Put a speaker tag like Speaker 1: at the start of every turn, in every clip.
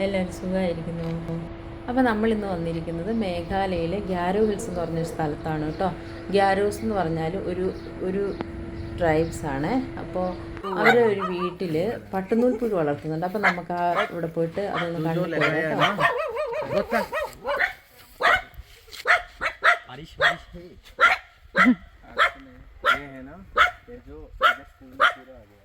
Speaker 1: എല്ലാവരും സുഖമായിരിക്കുന്നു അപ്പോൾ നമ്മൾ ഇന്ന് വന്നിരിക്കുന്നത് മേഘാലയയിലെ ഗ്യാരോ ഹിൽസ് എന്ന് പറഞ്ഞൊരു സ്ഥലത്താണ് കേട്ടോ ഗ്യാരോസ് എന്ന് പറഞ്ഞാൽ ഒരു ഒരു ട്രൈബ്സ് ആണ് അപ്പോൾ അവരുടെ ഒരു വീട്ടിൽ പട്ടുനൂൽ പുഴു വളർത്തുന്നുണ്ട് അപ്പോൾ നമുക്ക് ആ ഇവിടെ പോയിട്ട് അതൊന്ന് കണ്ടിട്ട് വരാം കേട്ടോ
Speaker 2: बारिश बारिश है ये है ना ये जो इधर फूल पूरा आ गया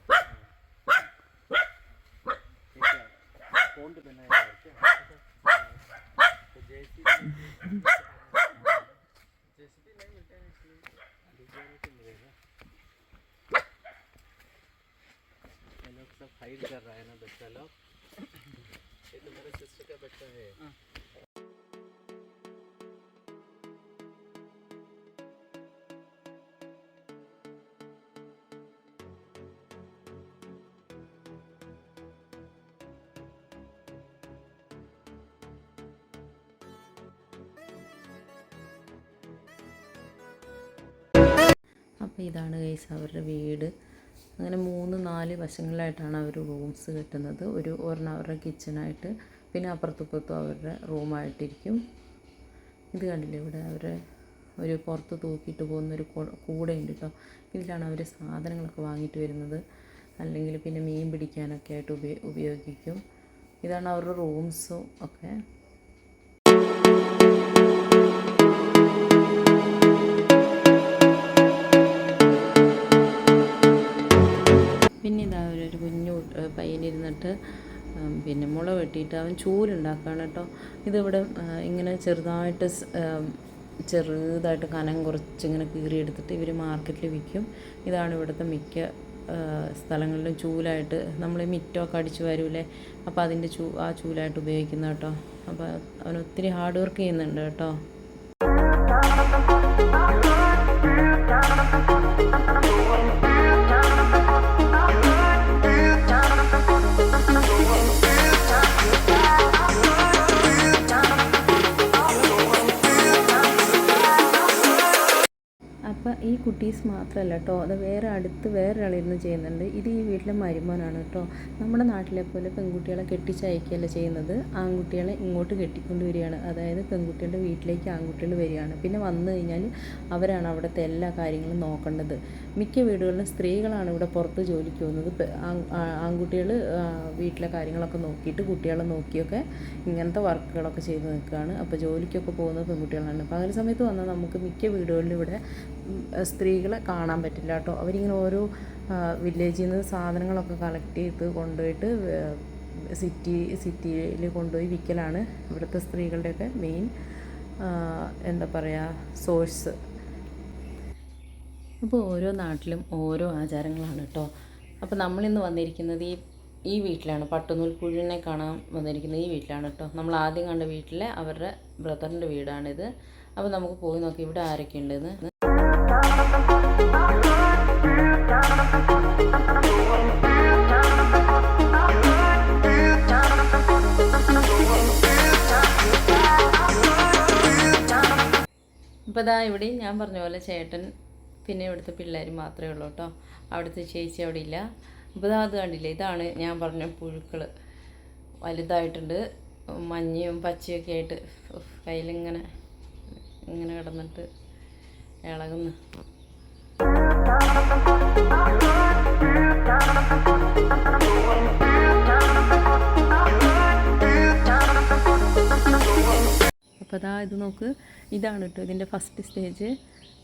Speaker 2: लोग सब हाइड कर रहा है ना बच्चा लोग। ये तो मेरे सिस्टर का बच्चा है।
Speaker 1: അപ്പോൾ ഇതാണ് ഗൈസ് അവരുടെ വീട്. അങ്ങനെ മൂന്ന് നാല് വശങ്ങളിലായിട്ടാണ് അവർ റൂംസ് കിട്ടുന്നത്. ഒരു ഒരെണ്ണം അവരുടെ കിച്ചണായിട്ട് പിന്നെ അപ്പുറത്തുപ്പുറത്തും അവരുടെ റൂമായിട്ടിരിക്കും ഇത് കണ്ടില്ലേ ഇവിടെ അവരെ ഒരു പുറത്ത് തൂക്കിയിട്ട് പോകുന്ന ഒരു കൂടെയുണ്ട് കേട്ടോ ഇതിലാണ് അവർ സാധനങ്ങളൊക്കെ വാങ്ങിയിട്ട് വരുന്നത്. അല്ലെങ്കിൽ പിന്നെ മീൻ പിടിക്കാനൊക്കെ ആയിട്ട് ഉപയോ ഉപയോഗിക്കും. ഇതാണ് അവരുടെ റൂംസും ഒക്കെ. പിന്നെ മുള വെട്ടിയിട്ട് അവൻ ചൂലുണ്ടാക്കുകയാണ് കേട്ടോ. ഇതിവിടെ ഇങ്ങനെ ചെറുതായിട്ട് ചെറുതായിട്ട് കനം കുറച്ചിങ്ങനെ കീറിയെടുത്തിട്ട് ഇവർ മാർക്കറ്റിൽ വിൽക്കും. ഇതാണ് ഇവിടുത്തെ മിക്ക സ്ഥലങ്ങളിലും ചൂലായിട്ട് നമ്മൾ മിറ്റമൊക്കെ അടിച്ചു വരൂലേ അപ്പോൾ അതിന്റെ ചൂ ആ ചൂലായിട്ട് ഉപയോഗിക്കുന്ന കേട്ടോ. അപ്പോൾ അവൻ ഒത്തിരി ഹാർഡ് വർക്ക് ചെയ്യുന്നുണ്ട് കേട്ടോ. അപ്പോൾ ഈ കുട്ടീസ് മാത്രമല്ല കേട്ടോ അത് വേറെ അടുത്ത് വേറൊരാളിരുന്ന് ചെയ്യുന്നുണ്ട്. ഇത് ഈ വീട്ടിലെ മരുമോനാണ് കേട്ടോ നമ്മുടെ നാട്ടിലെ പോലെ പെൺകുട്ടികളെ കെട്ടിച്ചയക്കുകയല്ല ചെയ്യുന്നത്. ആൺകുട്ടികളെ ഇങ്ങോട്ട് കെട്ടിക്കൊണ്ട് വരികയാണ് അതായത് പെൺകുട്ടികളുടെ വീട്ടിലേക്ക് ആൺകുട്ടികൾ വരികയാണ്. പിന്നെ വന്നു കഴിഞ്ഞാൽ അവരാണ് അവിടുത്തെ എല്ലാ കാര്യങ്ങളും നോക്കേണ്ടത്. മിക്ക വീടുകളിലും സ്ത്രീകളാണ് ഇവിടെ പുറത്ത് ജോലിക്ക് പോകുന്നത്. ആൺകുട്ടികൾ വീട്ടിലെ കാര്യങ്ങളൊക്കെ നോക്കിയിട്ട് കുട്ടികളെ നോക്കിയൊക്കെ ഇങ്ങനത്തെ വർക്കുകളൊക്കെ ചെയ്ത് നിൽക്കുകയാണ്. അപ്പോൾ ജോലിക്കൊക്കെ പോകുന്നത് പെൺകുട്ടികളാണ്. പകൽ സമയത്ത് വന്നാൽ നമുക്ക് മിക്ക വീടുകളിലും ഇവിടെ സ്ത്രീകളെ കാണാൻ പറ്റില്ല കേട്ടോ. അവരിങ്ങനെ ഓരോ വില്ലേജിൽ നിന്ന് സാധനങ്ങളൊക്കെ കളക്ട് ചെയ്ത് കൊണ്ടുപോയിട്ട് സിറ്റി സിറ്റിയിൽ കൊണ്ടുപോയി വിൽക്കലാണ് ഇവിടുത്തെ സ്ത്രീകളുടെയൊക്കെ മെയിൻ എന്താ പറയുക സോഴ്സ് അപ്പോൾ ഓരോ നാട്ടിലും ഓരോ ആചാരങ്ങളാണ് കേട്ടോ. അപ്പോൾ നമ്മളിന്ന് വന്നിരിക്കുന്നത് ഈ ഈ വീട്ടിലാണ്. പട്ടുനൂൽ കുഴിനെ കാണാൻ വന്നിരിക്കുന്നത് ഈ വീട്ടിലാണ് കേട്ടോ. നമ്മൾ ആദ്യം കണ്ട വീട്ടിലെ അവരുടെ ബ്രദറിന്റെ വീടാണിത്. അപ്പോൾ നമുക്ക് പോയി നോക്കി ഇവിടെ ആരൊക്കെ ഉണ്ടെന്ന് ഇപ്പോൾ ഇതാ ഇവിടെയും ഞാൻ പറഞ്ഞ പോലെ ചേട്ടൻ പിന്നെ ഇവിടുത്തെ പിള്ളേർ മാത്രമേ ഉള്ളൂ കേട്ടോ. അവിടുത്തെ ചേച്ചി അവിടെ ഇല്ല. അപ്പോൾ ഇതാ അത് കണ്ടില്ലേ? ഇതാണ് ഞാൻ പറഞ്ഞ പുഴുക്കൾ. വലുതായിട്ടുണ്ട്. മഞ്ഞയും പച്ചയൊക്കെ ആയിട്ട് കയ്യിലിങ്ങനെ ഇങ്ങനെ കിടന്നിട്ട് ഇളകുന്നു. അപ്പോൾ അതാ ഇത് നോക്ക്. ഇതാണ് കേട്ടോ ഇതിന്റെ ഫസ്റ്റ് സ്റ്റേജ്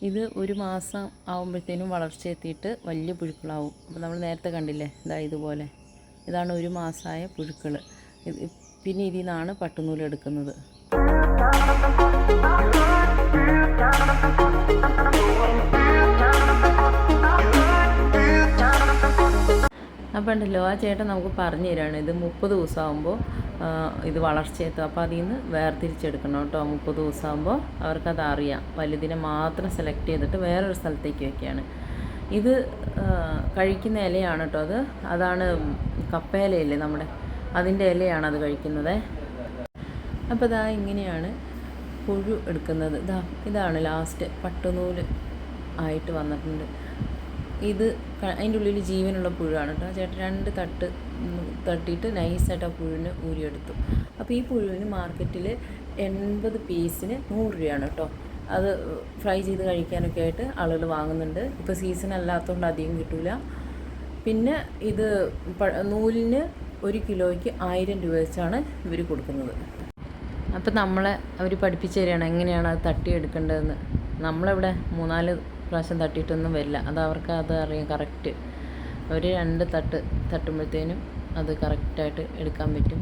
Speaker 1: ഇത് ഒരു മാസം ആകുമ്പോഴത്തേനും വളർച്ച എത്തിയിട്ട് വലിയ പുഴുക്കളാവും. അപ്പോൾ നമ്മൾ നേരത്തെ കണ്ടില്ലേ? ഇതാ ഇതുപോലെ. ഇതാണ് ഒരു മാസമായ പുഴുക്കൾ പിന്നെ ഇതിൽ നിന്നാണ് പട്ടുനൂൽ എടുക്കുന്നത്. അപ്പോൾ ഉണ്ടല്ലോ ആ ചേട്ടൻ നമുക്ക് പറഞ്ഞു തരാണ്. ഇത് മുപ്പത് ദിവസമാകുമ്പോൾ ഇത് വളർച്ചയെത്തും. അപ്പോൾ അതിൽ നിന്ന് വേർതിരിച്ചെടുക്കണം കേട്ടോ മുപ്പത് ദിവസമാകുമ്പോൾ അവർക്കത് അറിയാം വലുതിനെ മാത്രം സെലക്ട് ചെയ്തിട്ട് വേറൊരു സ്ഥലത്തേക്ക് വയ്ക്കുകയാണ് ഇത് കഴിക്കുന്ന ഇലയാണ് കേട്ടോ അത്. അതാണ് കപ്പയിലയില്ലേ നമ്മുടെ അതിന്റെ ഇലയാണ് അത് കഴിക്കുന്നത്. അപ്പോൾ ഇതാ ഇങ്ങനെയാണ് പുഴു എടുക്കുന്നത്. ഇതാ ഇതാണ് ലാസ്റ്റ് പട്ടുനൂൽ ആയിട്ട് വന്നിട്ടുണ്ട്. ഇത് അതിന്റെ ഉള്ളിൽ ജീവനുള്ള പുഴുവാണ് കേട്ടോ. ചേട്ടൻ രണ്ട് തട്ട് തട്ടിയിട്ട് നൈസായിട്ട് ആ പുഴുവിനെ ഊരിയെടുത്തു. അപ്പോൾ ഈ പുഴുവിന് മാർക്കറ്റിൽ എൺപത് പീസിന് നൂറ് രൂപയാണ് കേട്ടോ. അത് ഫ്രൈ ചെയ്ത് കഴിക്കാനൊക്കെ ആയിട്ട് ആളുകൾ വാങ്ങുന്നുണ്ട്. ഇപ്പോൾ സീസൺ അല്ലാത്തതുകൊണ്ട് അധികം കിട്ടില്ല പിന്നെ ഇത് നൂലിന് ഒരു കിലോയ്ക്ക് ആയിരം രൂപ വെച്ചാണ് ഇവർ കൊടുക്കുന്നത്. അപ്പോൾ നമ്മളെ അവർ പഠിപ്പിച്ചു തരികയാണ് എങ്ങനെയാണ് അത് തട്ടിയെടുക്കേണ്ടതെന്ന്. നമ്മളിവിടെ? മൂന്നാൽ പ്രാവശ്യം തട്ടിയിട്ടൊന്നും വരില്ല. അത് അവർക്ക് അത് അറിയാം കറക്റ്റ് അവർ രണ്ട് തട്ട് തട്ടുമ്പോഴത്തേനും അത് കറക്റ്റായിട്ട് എടുക്കാൻ പറ്റും.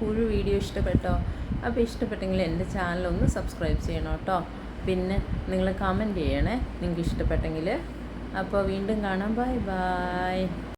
Speaker 1: പുഴു വീഡിയോ ഇഷ്ടപ്പെട്ടോ? അപ്പോൾ ഇഷ്ടപ്പെട്ടെങ്കിൽ എന്റെ ചാനൽ ഒന്ന് സബ്സ്ക്രൈബ് ചെയ്യണം കേട്ടോ പിന്നെ നിങ്ങൾ കമന്റ് ചെയ്യണേ. നിങ്ങൾക്ക് ഇഷ്ടപ്പെട്ടെങ്കിൽ. അപ്പോൾ വീണ്ടും കാണാം. Bye bye